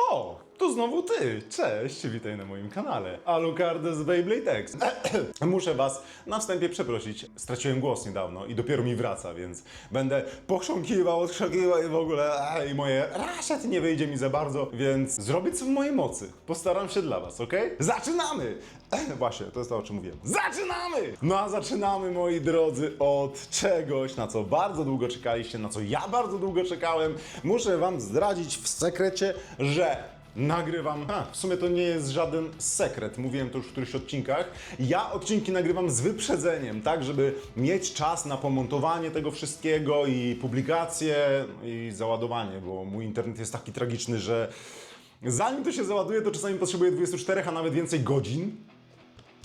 O, to znowu ty. Cześć, witaj na moim kanale. Alucard z Beyblade X. Muszę was na wstępie przeprosić. Straciłem głos niedawno i dopiero mi wraca, więc będę pochrząkiwał, odkrzakiwał i w ogóle i moje raszet nie wyjdzie mi za bardzo, więc zrobię co w mojej mocy. Postaram się dla was, ok? Zaczynamy! Właśnie, to jest to, o czym mówiłem. Zaczynamy! No a zaczynamy, moi drodzy, od czegoś, na co bardzo długo czekaliście, na co ja bardzo długo czekałem. Muszę wam zdradzić w sekrecie, że Nagrywam. A, w sumie to nie jest żaden sekret, mówiłem to już w którychś odcinkach. Ja odcinki nagrywam z wyprzedzeniem, tak, żeby mieć czas na pomontowanie tego wszystkiego i publikację i załadowanie, bo mój internet jest taki tragiczny, że zanim to się załaduje, to czasami potrzebuję 24, a nawet więcej godzin.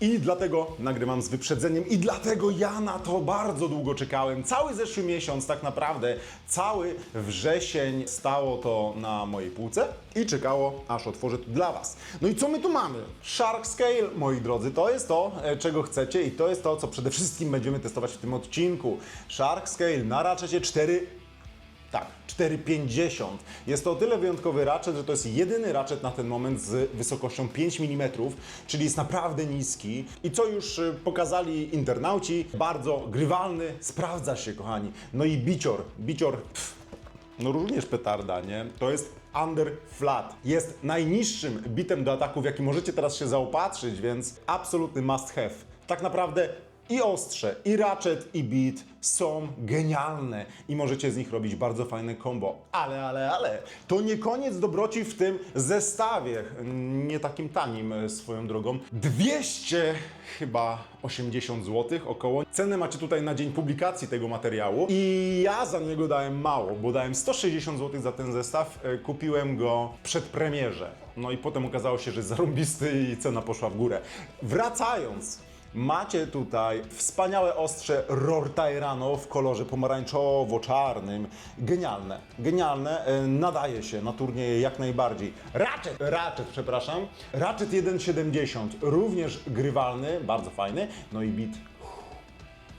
I dlatego nagrywam z wyprzedzeniem i dlatego ja na to bardzo długo czekałem. Cały zeszły miesiąc tak naprawdę, cały wrzesień stało to na mojej półce i czekało aż otworzę to dla Was. No i co my tu mamy? Shark Scale, moi drodzy, to jest to, e, czego chcecie i to jest to, co przede wszystkim będziemy testować w tym odcinku. Shark Scale na raczecie 4 tak, 4,50. Jest to o tyle wyjątkowy ratchet, że to jest jedyny ratchet na ten moment z wysokością 5 mm, czyli jest naprawdę niski. I co już y, pokazali internauci, bardzo grywalny, sprawdza się, kochani. No i bicior, bicior, pff, no również petarda, nie? To jest under flat. Jest najniższym bitem do ataków, jaki możecie teraz się zaopatrzyć, więc absolutny must have. Tak naprawdę i ostrze, i ratchet, i beat są genialne i możecie z nich robić bardzo fajne combo. Ale, ale, ale, to nie koniec dobroci w tym zestawie, nie takim tanim e, swoją drogą. 200 chyba 80 zł około. Cenę macie tutaj na dzień publikacji tego materiału i ja za niego dałem mało, bo dałem 160 zł za ten zestaw. E, Kupiłem go w przedpremierze. No i potem okazało się, że jest zarąbisty i cena poszła w górę. Wracając, Macie tutaj wspaniałe ostrze Rortairano w kolorze pomarańczowo-czarnym. Genialne, genialne, e, nadaje się na turnieje jak najbardziej. Ratchet, Ratchet, przepraszam. Ratchet 1.70, również grywalny, bardzo fajny. No i bit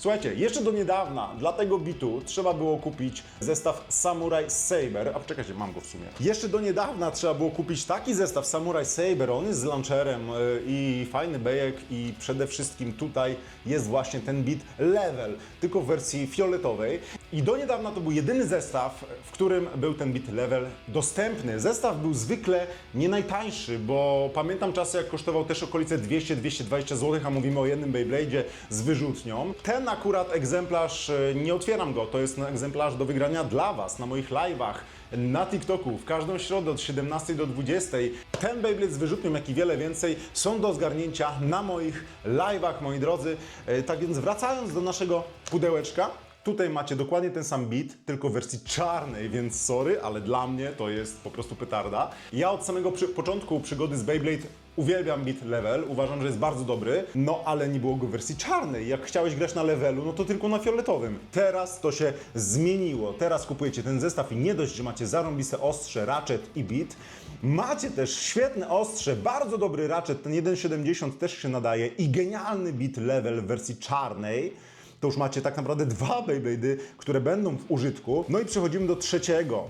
Słuchajcie, jeszcze do niedawna dla tego bitu trzeba było kupić zestaw Samurai Saber, a czekajcie, mam go w sumie. Jeszcze do niedawna trzeba było kupić taki zestaw Samurai Saber, on jest z launcherem yy, i fajny bejek i przede wszystkim tutaj jest właśnie ten bit level, tylko w wersji fioletowej. I do niedawna to był jedyny zestaw, w którym był ten bit level dostępny. Zestaw był zwykle nie najtańszy, bo pamiętam czasy jak kosztował też okolice 200-220 zł, a mówimy o jednym Beyblade'zie z wyrzutnią. Ten akurat egzemplarz, e, nie otwieram go, to jest egzemplarz do wygrania dla Was na moich live'ach na TikToku w każdą środę od 17 do 20. Ten Beyblade z wyrzutnią, jak i wiele więcej są do zgarnięcia na moich live'ach, moi drodzy. E, Tak więc wracając do naszego pudełeczka, Tutaj macie dokładnie ten sam beat, tylko w wersji czarnej, więc sorry, ale dla mnie to jest po prostu petarda. Ja od samego przy początku przygody z Beyblade uwielbiam beat level, uważam, że jest bardzo dobry, no ale nie było go w wersji czarnej. Jak chciałeś grać na levelu, no to tylko na fioletowym. Teraz to się zmieniło. Teraz kupujecie ten zestaw i nie dość, że macie zarąbiste ostrze, ratchet i beat, macie też świetne ostrze, bardzo dobry ratchet, ten 1.70 też się nadaje i genialny beat level w wersji czarnej to już macie tak naprawdę dwa Beyblade'y, które będą w użytku. No i przechodzimy do trzeciego.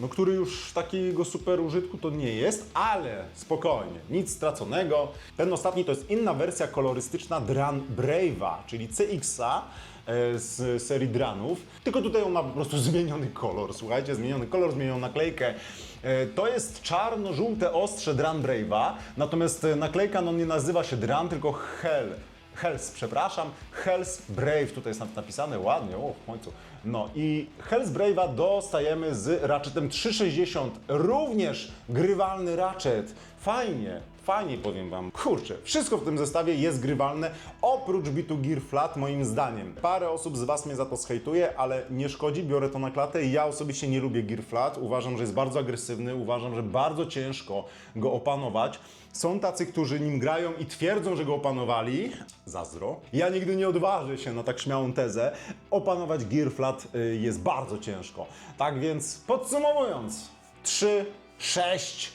No, który już takiego super użytku to nie jest, ale spokojnie, nic straconego. Ten ostatni to jest inna wersja kolorystyczna Dran Brave'a, czyli CX-a e, z serii Dranów, tylko tutaj on ma po prostu zmieniony kolor, słuchajcie, zmieniony kolor, zmienioną naklejkę. E, To jest czarno-żółte ostrze Dran Brave'a, natomiast e, naklejka no, nie nazywa się Dran, tylko Hell. Hells, przepraszam, Hells Brave, tutaj jest napisane ładnie, o w końcu. No i Hells Brave'a dostajemy z ratchetem 360, również grywalny ratchet. Fajnie, fajnie powiem Wam. Kurczę, wszystko w tym zestawie jest grywalne, oprócz bitu Gear Flat moim zdaniem. Parę osób z Was mnie za to zhejtuje, ale nie szkodzi, biorę to na klatę ja osobiście nie lubię Gear Flat. Uważam, że jest bardzo agresywny, uważam, że bardzo ciężko go opanować. Są tacy, którzy nim grają i twierdzą, że go opanowali. Zazdro. Ja nigdy nie odważę się na tak śmiałą tezę. Opanować Gear Flat y, jest bardzo ciężko. Tak więc podsumowując, 3, 6,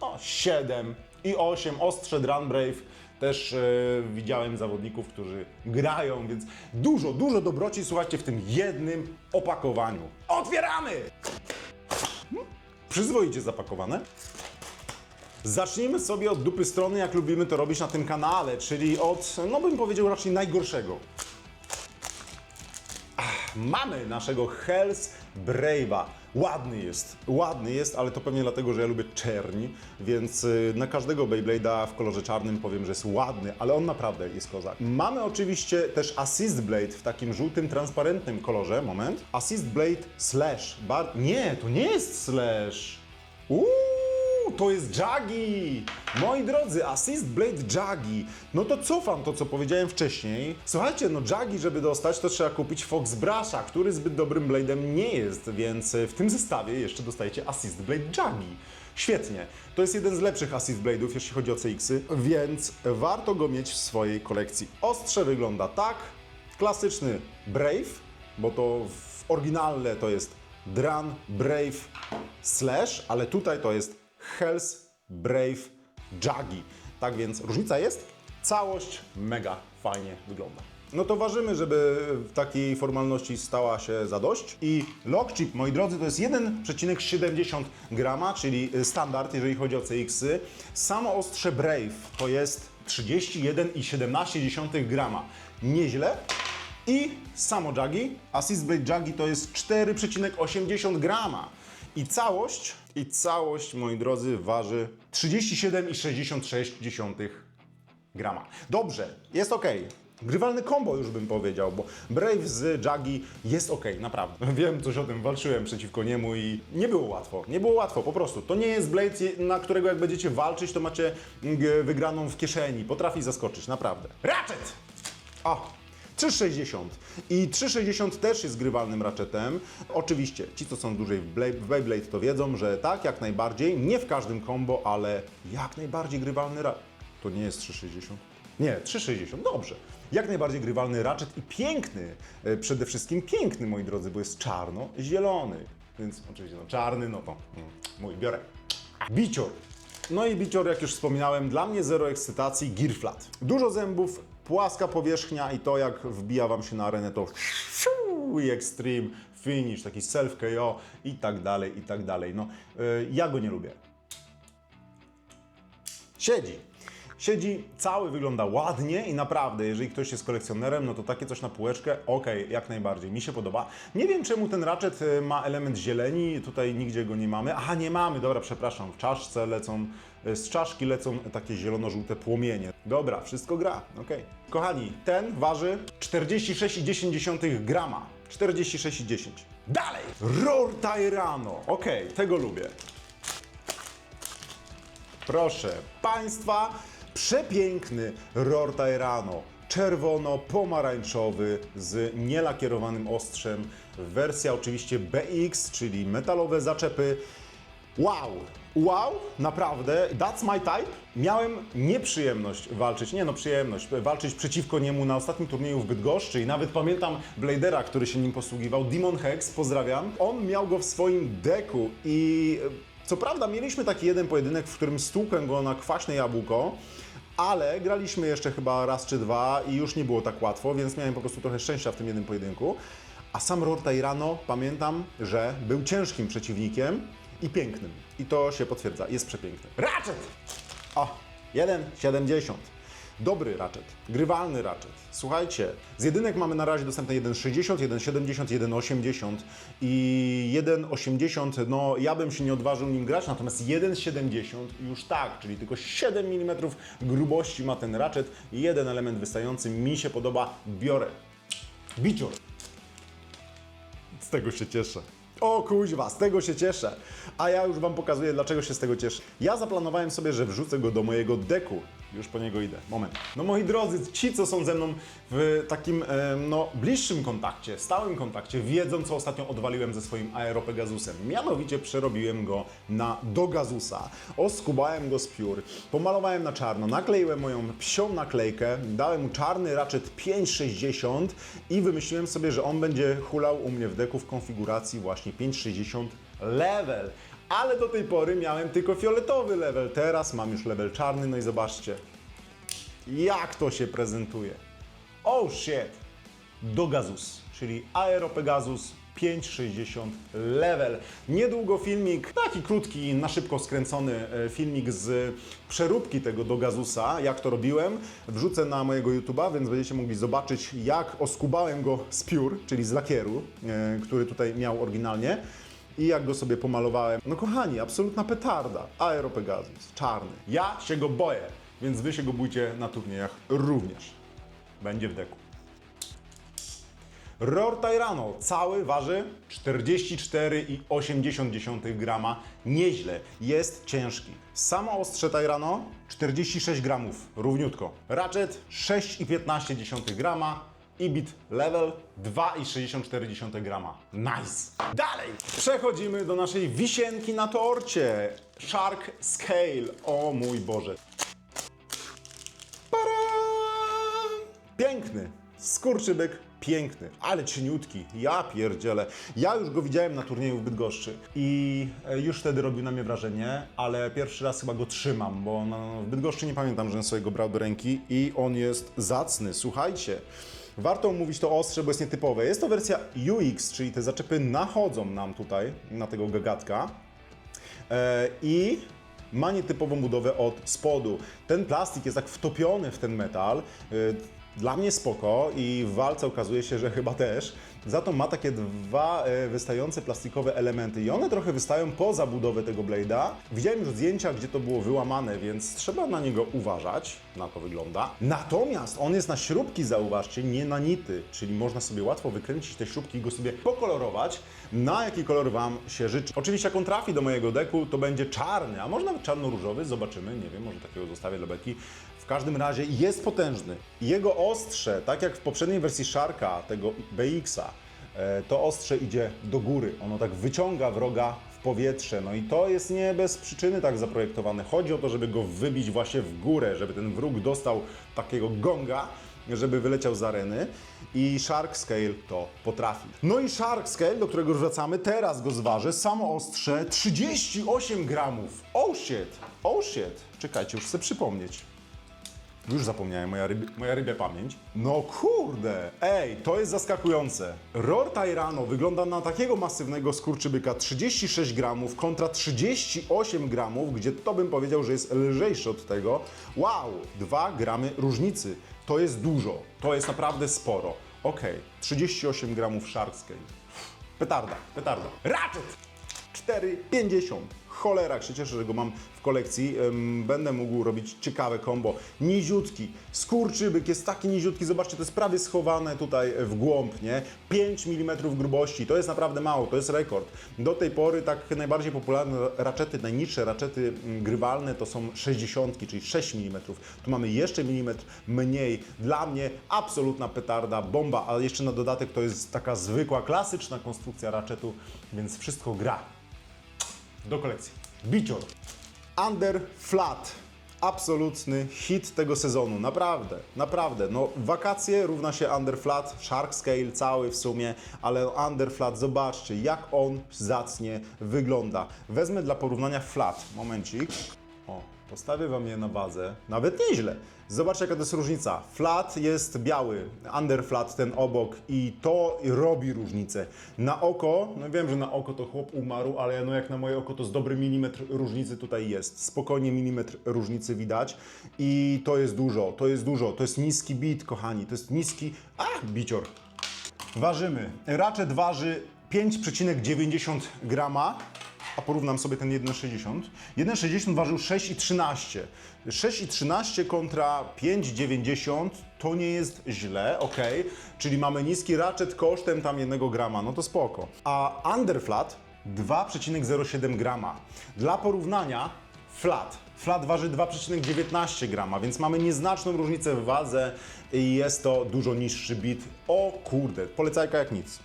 no, 7 i 8 ostrze Dran Brave. Też e, widziałem zawodników, którzy grają, więc dużo, dużo dobroci, słuchajcie, w tym jednym opakowaniu. Otwieramy! przyzwoicie zapakowane. Zacznijmy sobie od dupy strony, jak lubimy to robić na tym kanale, czyli od, no bym powiedział, raczej najgorszego. Ach, Mamy naszego Hells Brave'a. Ładny jest, ładny jest, ale to pewnie dlatego, że ja lubię czerni, więc y, na każdego Beyblade'a w kolorze czarnym powiem, że jest ładny, ale on naprawdę jest kozak. Mamy oczywiście też Assist Blade w takim żółtym, transparentnym kolorze. Moment. Assist Blade Slash. Bar... Nie, to nie jest Slash. Uuu, to jest Jagi! Moi drodzy, Assist Blade Jagi. No to cofam to, co powiedziałem wcześniej. Słuchajcie, no Jagi, żeby dostać, to trzeba kupić Fox Brasha, który zbyt dobrym blade'em nie jest, więc w tym zestawie jeszcze dostajecie Assist Blade Jagi. Świetnie. To jest jeden z lepszych Assist Blade'ów, jeśli chodzi o CX-y, więc warto go mieć w swojej kolekcji. Ostrze wygląda tak. Klasyczny Brave, bo to w oryginalne to jest Dran Brave Slash, ale tutaj to jest Hells Brave Jagi. Tak więc różnica jest, całość mega fajnie wygląda. No to ważymy, żeby w takiej formalności stała się zadość. I lock chip, moi drodzy, to jest 1,70 grama, czyli standard, jeżeli chodzi o CX-y. Samo ostrze Brave to jest 31,17 grama. Nieźle. I samo Jagi, Assist Blade Jagi to jest 4,80 grama. I całość, i całość, moi drodzy, waży 37,66 grama. Dobrze, jest ok. Grywalny combo już bym powiedział, bo Brave z Jagi jest ok, naprawdę. Wiem coś o tym, walczyłem przeciwko niemu i nie było łatwo. Nie było łatwo, po prostu. To nie jest Blade, na którego jak będziecie walczyć, to macie mm, wygraną w kieszeni. Potrafi zaskoczyć, naprawdę. Ratchet! O, 3,60. I 3,60 też jest grywalnym ratchetem. Oczywiście, ci co są dłużej w Bla- w Beyblade to wiedzą, że tak, jak najbardziej. Nie w każdym combo, ale jak najbardziej grywalny ratchet. To nie jest 3,60? Nie, 3,60, dobrze. Jak najbardziej grywalny ratchet i piękny. E, Przede wszystkim piękny, moi drodzy, bo jest czarno-zielony. Więc oczywiście, no czarny, no to mm, mój, biorę. Bicior. No i bicior, jak już wspominałem, dla mnie zero ekscytacji, gear flat. Dużo zębów, płaska powierzchnia i to jak wbija Wam się na arenę to i extreme, finish, taki self KO i tak dalej, i tak dalej. No, y, ja go nie lubię. Siedzi. Siedzi, cały wygląda ładnie i naprawdę, jeżeli ktoś jest kolekcjonerem, no to takie coś na półeczkę, okej, jak najbardziej, mi się podoba. Nie wiem czemu ten ratchet y, ma element zieleni, tutaj nigdzie go nie mamy. Aha, nie mamy, dobra, przepraszam, w czaszce lecą, y, z czaszki lecą takie zielono-żółte płomienie. Dobra, wszystko gra, okej. Kochani, ten waży 46,10 grama. 46,10. Dalej! Roar Tyrano. Okej, tego lubię. Proszę Państwa, przepiękny Roar Tyrano. Czerwono-pomarańczowy z nielakierowanym ostrzem. Wersja oczywiście BX, czyli metalowe zaczepy. Wow! Wow, naprawdę, that's my type. Miałem nieprzyjemność walczyć, nie no przyjemność, walczyć przeciwko niemu na ostatnim turnieju w Bydgoszczy i nawet pamiętam Bladera, który się nim posługiwał, Demon Hex, pozdrawiam. On miał go w swoim deku i e, co prawda mieliśmy taki jeden pojedynek, w którym stłukłem go na kwaśne jabłko, ale graliśmy jeszcze chyba raz czy dwa i już nie było tak łatwo, więc miałem po prostu trochę szczęścia w tym jednym pojedynku. A sam Roar Tyrano pamiętam, że był ciężkim przeciwnikiem i pięknym. I to się potwierdza, jest przepiękny. Ratchet! O, 1,70. Dobry ratchet, grywalny ratchet. Słuchajcie, z jedynek mamy na razie dostępne 1,60, 1,70, 1,80 i 1,80, no ja bym się nie odważył nim grać, natomiast 1,70 już tak, czyli tylko 7 mm grubości ma ten ratchet. Jeden element wystający mi się podoba, biorę. Bicior. Z tego się cieszę. O kuźwa, z tego się cieszę. A ja już Wam pokazuję, dlaczego się z tego cieszę. Ja zaplanowałem sobie, że wrzucę go do mojego deku. Już po niego idę. Moment. No moi drodzy, ci, co są ze mną w takim, no, bliższym kontakcie, stałym kontakcie, wiedzą, co ostatnio odwaliłem ze swoim Aeropegasusem. Mianowicie przerobiłem go na Dogasusa. Oskubałem go z piór, pomalowałem na czarno, nakleiłem moją psią naklejkę, dałem mu czarny ratchet 560 i wymyśliłem sobie, że on będzie hulał u mnie w deku w konfiguracji właśnie 560 level. Ale do tej pory miałem tylko fioletowy level, teraz mam już level czarny, no i zobaczcie, jak to się prezentuje. Oh shit! Dogazus, czyli Aeropegasus 5,60 level. Niedługo filmik, taki krótki, na szybko skręcony e, filmik z przeróbki tego do Gazusa, jak to robiłem, wrzucę na mojego YouTube'a, więc będziecie mogli zobaczyć, jak oskubałem go z piór, czyli z lakieru, e, który tutaj miał oryginalnie i jak go sobie pomalowałem. No kochani, absolutna petarda. Aero Pegasus, czarny. Ja się go boję, więc wy się go bójcie na turniejach również. Będzie w deku. Roar Tyrano cały waży 44,8 grama. Nieźle, jest ciężki. Samo ostrze Tyrano 46 gramów, równiutko. Ratchet 6,15 grama. I bit level 2,64 grama. Nice! Dalej! Przechodzimy do naszej wisienki na torcie. Shark Scale. O mój Boże. Piękny. Skurczybyk piękny, ale cieniutki. Ja pierdzielę. Ja już go widziałem na turnieju w Bydgoszczy i e, już wtedy robił na mnie wrażenie, ale pierwszy raz chyba go trzymam, bo w Bydgoszczy nie pamiętam, że sobie go brał do ręki i on jest zacny. Słuchajcie. Warto mówić to ostrze, bo jest nietypowe. Jest to wersja UX, czyli te zaczepy nachodzą nam tutaj na tego gagatka. E, I ma nietypową budowę od spodu. Ten plastik jest tak wtopiony w ten metal. Dla mnie spoko i w walce okazuje się, że chyba też. Za to ma takie dwa e, wystające plastikowe elementy i one trochę wystają poza budowę tego blade'a. Widziałem już zdjęcia, gdzie to było wyłamane, więc trzeba na niego uważać. Na to wygląda. Natomiast on jest na śrubki, zauważcie, nie na nity, czyli można sobie łatwo wykręcić te śrubki i go sobie pokolorować, na jaki kolor Wam się życzy. Oczywiście jak on trafi do mojego deku, to będzie czarny, a może nawet czarno-różowy, zobaczymy, nie wiem, może takiego zostawię dla beki. W każdym razie jest potężny. Jego ostrze, tak jak w poprzedniej wersji Sharka, tego BX-a, e, to ostrze idzie do góry. Ono tak wyciąga wroga w powietrze. No i to jest nie bez przyczyny tak zaprojektowane. Chodzi o to, żeby go wybić właśnie w górę, żeby ten wróg dostał takiego gonga, żeby wyleciał z areny i Shark Scale to potrafi. No i Shark Scale, do którego wracamy, teraz go zważę. Samo ostrze 38 gramów. Oh shit, oh shit. Czekajcie, już chcę przypomnieć. Już zapomniałem, moja, ryb, moja rybia pamięć. No kurde, ej, to jest zaskakujące. Roar Tyrano wygląda na takiego masywnego skurczybyka 36 gramów kontra 38 gramów, gdzie to bym powiedział, że jest lżejszy od tego. Wow, 2 gramy różnicy. To jest dużo, to jest naprawdę sporo. Okej, 38 gramów Scale. Petarda, petarda. Ratchet! 4,50. Cholera, się cieszę, że go mam w kolekcji. Będę mógł robić ciekawe kombo. Niziutki, skurczybyk jest taki niziutki, zobaczcie, to jest prawie schowane tutaj w głąb, nie? 5 mm grubości, to jest naprawdę mało, to jest rekord. Do tej pory tak najbardziej popularne raczety, najniższe raczety mm, grywalne to są 60, czyli 6 mm. Tu mamy jeszcze milimetr mniej. Dla mnie absolutna petarda, bomba, a jeszcze na dodatek to jest taka zwykła, klasyczna konstrukcja raczetu, więc wszystko gra do kolekcji. Bicior. Under Flat. Absolutny hit tego sezonu. Naprawdę, naprawdę. No, wakacje równa się Under Flat, Shark Scale cały w sumie, ale Under Flat, zobaczcie, jak on zacnie wygląda. Wezmę dla porównania Flat. Momencik. O, postawię Wam je na bazę. Nawet nieźle. Zobaczcie, jaka to jest różnica. Flat jest biały, under flat ten obok i to robi różnicę. Na oko, no wiem, że na oko to chłop umarł, ale no jak na moje oko to z dobry milimetr różnicy tutaj jest. Spokojnie milimetr różnicy widać i to jest dużo, to jest dużo. To jest niski bit, kochani, to jest niski... A, bicior. Ważymy. Ratchet waży 5,90 grama, a porównam sobie ten 1,60. 1,60 ważył 6,13. 6,13 kontra 5,90 to nie jest źle, ok. Czyli mamy niski ratchet kosztem tam 1 grama, no to spoko. A underflat 2,07 grama. Dla porównania flat. Flat waży 2,19 grama, więc mamy nieznaczną różnicę w wadze i jest to dużo niższy bit. O kurde, polecajka jak nic.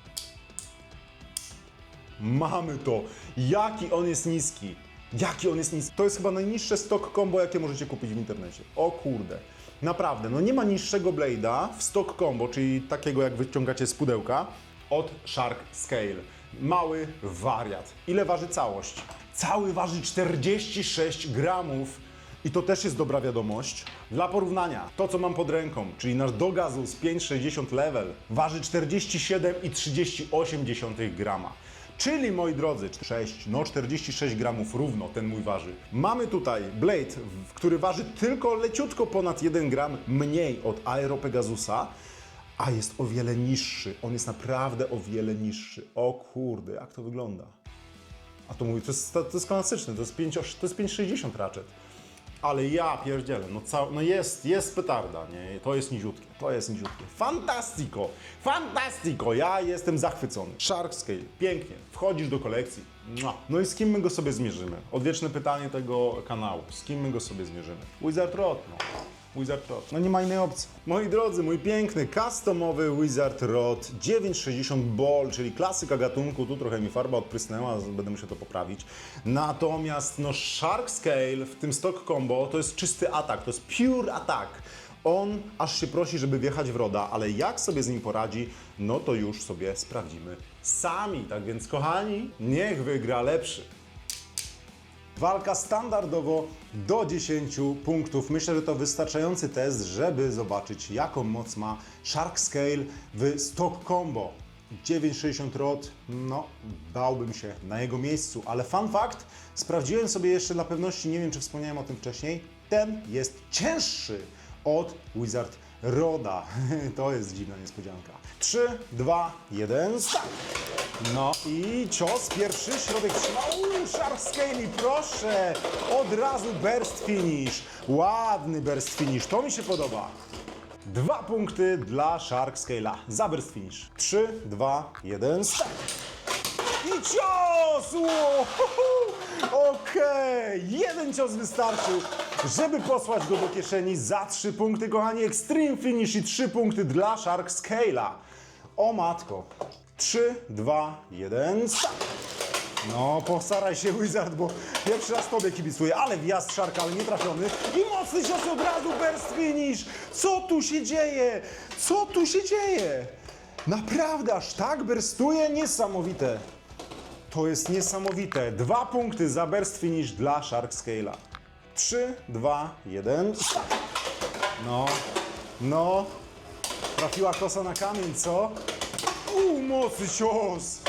Mamy to. Jaki on jest niski. Jaki on jest niski. To jest chyba najniższe stock combo, jakie możecie kupić w internecie. O kurde. Naprawdę, no nie ma niższego blade'a w stock combo, czyli takiego jak wyciągacie z pudełka, od Shark Scale. Mały wariat. Ile waży całość? Cały waży 46 gramów. I to też jest dobra wiadomość. Dla porównania, to co mam pod ręką, czyli nasz Dogazus 560 level, waży 47,38 grama. Czyli moi drodzy, 6, no 46 gramów równo ten mój waży. Mamy tutaj Blade, który waży tylko leciutko ponad 1 gram mniej od Aero Pegasusa, a jest o wiele niższy. On jest naprawdę o wiele niższy. O kurde, jak to wygląda. A to mówię, to jest, to jest klasyczny, to jest 5, to jest 560 raczet. Ale ja pierdzielę, no, cał, no jest, jest petarda, nie? To jest niziutkie, to jest niziutkie. Fantastico, fantastico, ja jestem zachwycony. Shark Scale, pięknie, wchodzisz do kolekcji. No i z kim my go sobie zmierzymy? Odwieczne pytanie tego kanału, z kim my go sobie zmierzymy? Wizard Rod, no. Wizard Rod. No nie ma innej opcji. Moi drodzy, mój piękny, customowy Wizard Rod 960 Ball, czyli klasyka gatunku. Tu trochę mi farba odprysnęła, będę musiał to poprawić. Natomiast no Shark Scale w tym stock combo to jest czysty atak, to jest pure atak. On aż się prosi, żeby wjechać w Roda, ale jak sobie z nim poradzi, no to już sobie sprawdzimy sami. Tak więc kochani, niech wygra lepszy. Walka standardowo do 10 punktów. Myślę, że to wystarczający test, żeby zobaczyć, jaką moc ma Shark Scale w Stock Combo. 960 rod, no bałbym się na jego miejscu, ale fun fact, sprawdziłem sobie jeszcze dla pewności, nie wiem czy wspomniałem o tym wcześniej, ten jest cięższy od Wizard Roda. To jest dziwna niespodzianka. 3, 2, 1, start! No i cios pierwszy, środek trzyma. Uuu, Shark Scale, proszę! Od razu burst finish. Ładny burst finish, to mi się podoba. Dwa punkty dla Shark Scale'a za burst finish. 3, 2, 1, start! I cios! Okej, jeden cios wystarczył, żeby posłać go do kieszeni za trzy punkty, kochani. Extreme finish i trzy punkty dla Shark Scale'a. O matko. 3, 2, 1, start! No, postaraj się Wizard, bo pierwszy raz tobie kibicuję, ale wjazd Sharka, ale nie trafiony. I mocny cios od razu, burst finish! Co tu się dzieje? Co tu się dzieje? Naprawdę, aż tak burstuje? Niesamowite. To jest niesamowite. Dwa punkty za burst finish dla Shark Scale'a. 3, 2, 1, start! No, no. Trafiła kosa na kamień, co? Uuu, mocny cios!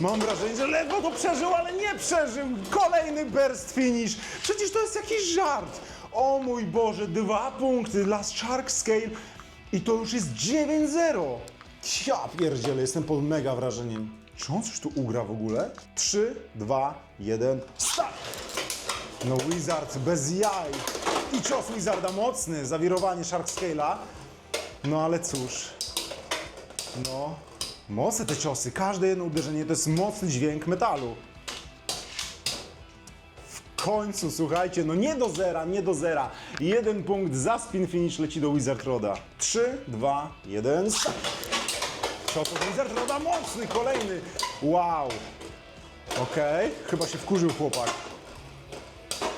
Mam wrażenie, że ledwo to przeżył, ale nie przeżył! Kolejny burst finish! Przecież to jest jakiś żart! O mój Boże, dwa punkty dla Shark Scale i to już jest 9-0! Ja pierdzielę, jestem pod mega wrażeniem. Czy on coś tu ugra w ogóle? 3, 2, 1, start! No Wizard bez jaj! I cios Wizarda mocny, zawirowanie Shark Scale'a. No ale cóż, no, mocne te ciosy, każde jedno uderzenie to jest mocny dźwięk metalu. W końcu, słuchajcie, no nie do zera, nie do zera. Jeden punkt za spin finish leci do Wizard Roda. 3, 2, 1, start. Cios od Wizard Roda mocny, kolejny. Wow. Okej, chyba się wkurzył chłopak.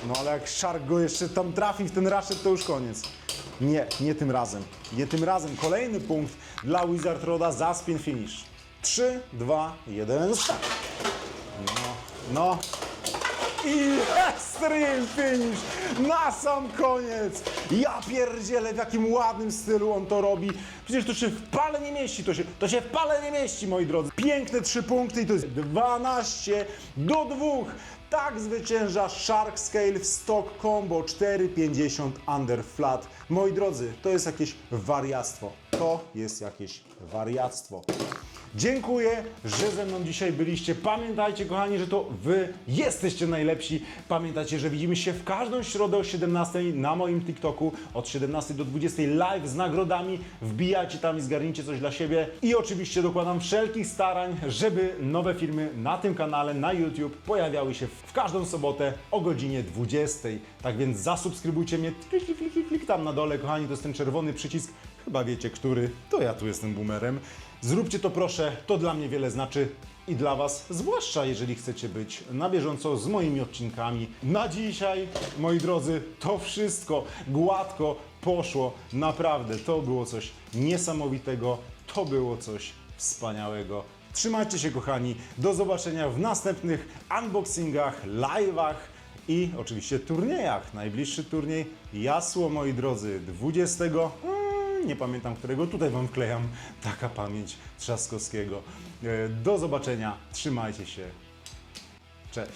No ale jak Shark go jeszcze tam trafi w ten raszet, to już koniec. Nie, nie tym razem. Nie tym razem. Kolejny punkt dla Wizard Roda za spin finish. 3, 2, 1, start. No, no. I extreme finish na sam koniec. Ja pierdzielę w jakim ładnym stylu on to robi. Przecież to się w pale nie mieści, to się, to się w pale nie mieści, moi drodzy. Piękne trzy punkty i to jest 12 do 2. Tak zwycięża Shark Scale w Stock Combo 4,50 under flat. Moi drodzy, to jest jakieś wariactwo. To jest jakieś wariactwo. Dziękuję, że ze mną dzisiaj byliście. Pamiętajcie, kochani, że to Wy jesteście najlepsi. Pamiętajcie, że widzimy się w każdą środę o 17 na moim TikToku od 17 do 20 live z nagrodami. Wbijajcie tam i zgarnijcie coś dla siebie. I oczywiście dokładam wszelkich starań, żeby nowe filmy na tym kanale, na YouTube pojawiały się w każdą sobotę o godzinie 20. Tak więc zasubskrybujcie mnie. Klik, klik, klik, klik tam na dole, kochani, to jest ten czerwony przycisk. Chyba wiecie, który. To ja tu jestem boomerem. Zróbcie to proszę, to dla mnie wiele znaczy i dla Was, zwłaszcza jeżeli chcecie być na bieżąco z moimi odcinkami. Na dzisiaj, moi drodzy, to wszystko gładko poszło. Naprawdę, to było coś niesamowitego, to było coś wspaniałego. Trzymajcie się, kochani. Do zobaczenia w następnych unboxingach, live'ach i oczywiście turniejach. Najbliższy turniej Jasło, moi drodzy, 20. Nie pamiętam którego, tutaj Wam wklejam taka pamięć Trzaskowskiego. E, Do zobaczenia, trzymajcie się, cześć.